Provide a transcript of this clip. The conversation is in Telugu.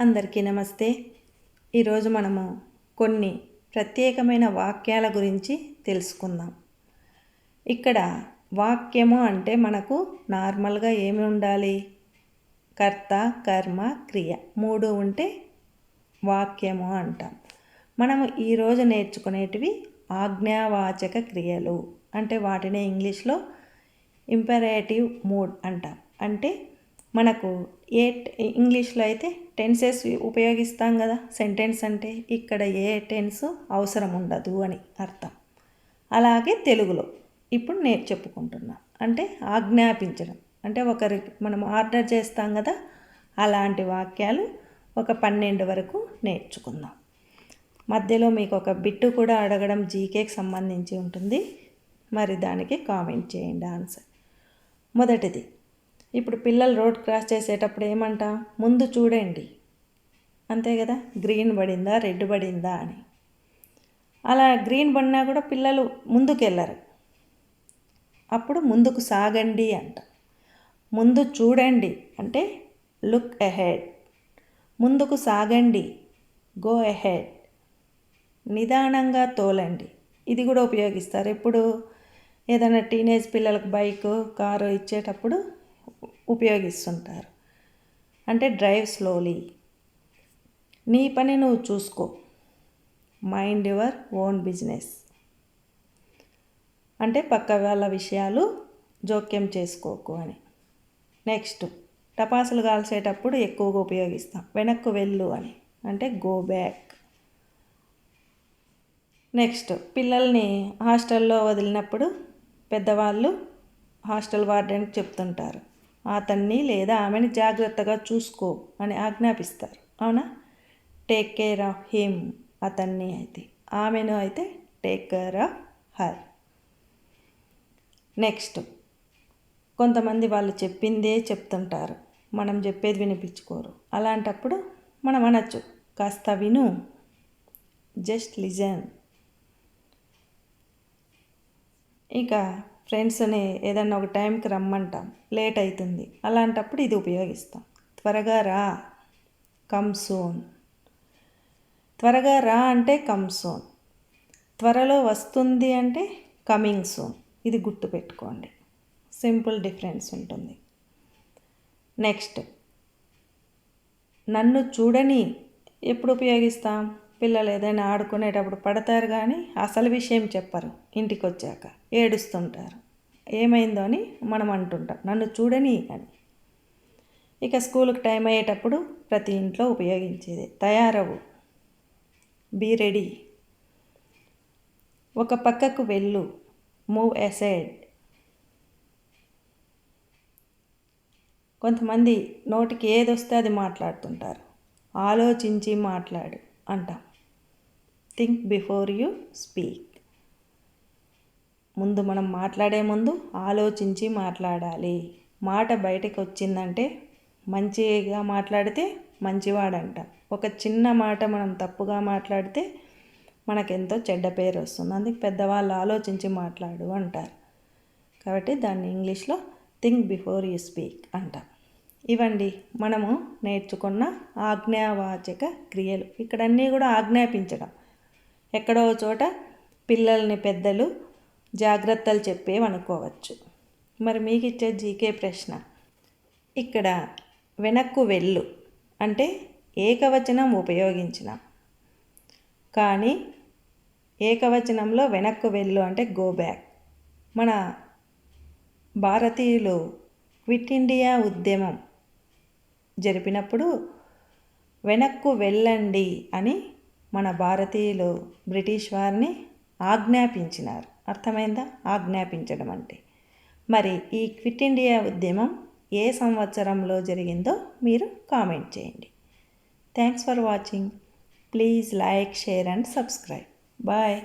అందరికీ నమస్తే. ఈరోజు మనము కొన్ని ప్రత్యేకమైన వాక్యాల గురించి తెలుసుకుందాం. ఇక్కడ వాక్యము అంటే మనకు నార్మల్గా ఏమి ఉండాలి? కర్త కర్మ క్రియ మూడు ఉంటే వాక్యము అంటాం. మనము ఈరోజు నేర్చుకునేటివి ఆజ్ఞావాచక క్రియలు. అంటే వాటిని ఇంగ్లీష్లో ఇంపరేటివ్ మూడ్ అంటాం. అంటే మనకు ఏ ఇంగ్లీష్లో అయితే టెన్సెస్ ఉపయోగిస్తాం కదా సెంటెన్స్ అంటే ఇక్కడ ఏ టెన్స్ అవసరం ఉండదు అని అర్థం. అలాగే తెలుగులో ఇప్పుడు నేను చెప్పుకుంటున్నా. అంటే ఆజ్ఞాపించడం. అంటే ఒకరికి మనం ఆర్డర్ చేస్తాం కదా అలాంటి వాక్యాలు ఒక పన్నెండు వరకు నేర్చుకుందాం. మధ్యలో మీకు ఒక బిట్టు కూడా అడగడం జీకేకి సంబంధించి ఉంటుంది. మరి దానికి కామెంట్ చేయండి ఆన్సర్. మొదటిది ఇప్పుడు పిల్లలు రోడ్ క్రాస్ చేసేటప్పుడు ఏమంటా? ముందు చూడండి. అంతే కదా? గ్రీన్ పడిందా? రెడ్ పడిందా అని. అలా గ్రీన్ పడినా కూడా పిల్లలు ముందుకు వెళ్ళరు అప్పుడు ముందుకు సాగండి అంట. ముందు చూడండి అంటే లుక్ ఎహెడ్. ముందుకు సాగండి. Go ahead. నిదానంగా తోలండి. ఇది కూడా ఉపయోగిస్తారు. ఎప్పుడు? ఏదైనా టీనేజ్ పిల్లలకు బైక్ కారు ఇచ్చేటప్పుడు ఉపయోగిస్తుంటారు. అంటే డ్రైవ్ స్లోలీ నీ పని నువ్వు చూసుకో. మైండ్ యువర్ ఓన్ బిజినెస్ అంటే పక్క వాళ్ళ విషయాలు జోక్యం చేసుకోకు అని. నెక్స్ట్ టపాసులు కాల్చేటప్పుడు ఎక్కువగా ఉపయోగిస్తాం. వెనక్కు వెళ్ళు అని. అంటే గో బ్యాక్ నెక్స్ట్ పిల్లల్ని హాస్టల్లో వదిలినప్పుడు పెద్దవాళ్ళు హాస్టల్ వార్డెన్కి చెప్తుంటారు. అతన్ని లేదా ఆమెని జాగ్రత్తగా చూసుకో అని ఆజ్ఞాపిస్తారు. అవునా? టేక్ కేర్ ఆఫ్ హిమ్ అతన్ని అయితే. ఆమెను అయితే take care of her next కొంతమంది వాళ్ళు చెప్పిందే చెప్తుంటారు. మనం చెప్పేది వినిపించుకోరు. అలాంటప్పుడు మనం అనొచ్చు. కాస్త విను. జస్ట్ లిజన్ ఇక ఫ్రెండ్స్ని ఏదన్నా ఒక టైంకి రమ్మంటాం. లేట్ అవుతుంది అలాంటప్పుడు ఇది ఉపయోగిస్తాం. త్వరగా రా. Come soon. త్వరగా రా అంటే కమ్ సోన్. త్వరలో వస్తుంది అంటే కమింగ్ సోన్. ఇది గుర్తుపెట్టుకోండి సింపుల్ డిఫరెన్స్ ఉంటుంది. నెక్స్ట్. నన్ను చూడని ఎప్పుడు ఉపయోగిస్తాం? పిల్లలు ఏదైనా ఆడుకునేటప్పుడు పడతారు కానీ అసలు విషయం చెప్పరు. ఇంటికి వచ్చాక ఏడుస్తుంటారు. ఏమైందో అని మనం అంటుంటాం. నన్ను చూడని అని ఇక స్కూల్కి టైం అయ్యేటప్పుడు ప్రతి ఇంట్లో ఉపయోగించేది. తయారవు. Be ready. ఒక పక్కకు వెళ్ళు. Move aside. కొంతమంది నోటికి ఏది వస్తే అది మాట్లాడుతుంటారు. ఆలోచించి మాట్లాడు అంటాం. థింక్ బిఫోర్ యూ స్పీక్ ముందు మనం మాట్లాడే ముందు ఆలోచించి మాట్లాడాలి. మాట బయటకు వచ్చిందంటే మంచిగా మాట్లాడితే మంచివాడంట. ఒక చిన్న మాట మనం తప్పుగా మాట్లాడితే మనకెంతో చెడ్డ పేరు వస్తుంది. అందుకే పెద్దవాళ్ళు ఆలోచించి మాట్లాడు అంటారు. కాబట్టి దాన్ని ఇంగ్లీష్లో థింక్ బిఫోర్ యూ స్పీక్ అంటాం. ఇవండి మనము నేర్చుకున్న ఆజ్ఞావాచక క్రియలు. ఇక్కడన్నీ కూడా ఆజ్ఞాపించడం. ఎక్కడో చోట పిల్లల్ని పెద్దలు జాగ్రత్తలు చెప్పేవనుకోవచ్చు. మరి మీకు ఇచ్చే జీకే ప్రశ్న ఇక్కడ వెనక్కు వెళ్ళు అంటే ఏకవచనం ఉపయోగించిన. కానీ ఏకవచనంలో వెనక్కు వెళ్ళు అంటే గో బ్యాక్ మన భారతీయులు క్విట్ ఇండియా ఉద్యమం జరిపినప్పుడు వెనక్కు వెళ్ళండి అని మన భారతీయులు బ్రిటిష్ వారిని ఆజ్ఞాపించినారు. అర్థమైందా? ఆజ్ఞాపించడం అంటే. మరి ఈ క్విట్ ఇండియా ఉద్యమం ఏ సంవత్సరంలో జరిగిందో మీరు కామెంట్ చేయండి. Thanks for watching. Please like share and subscribe. Bye.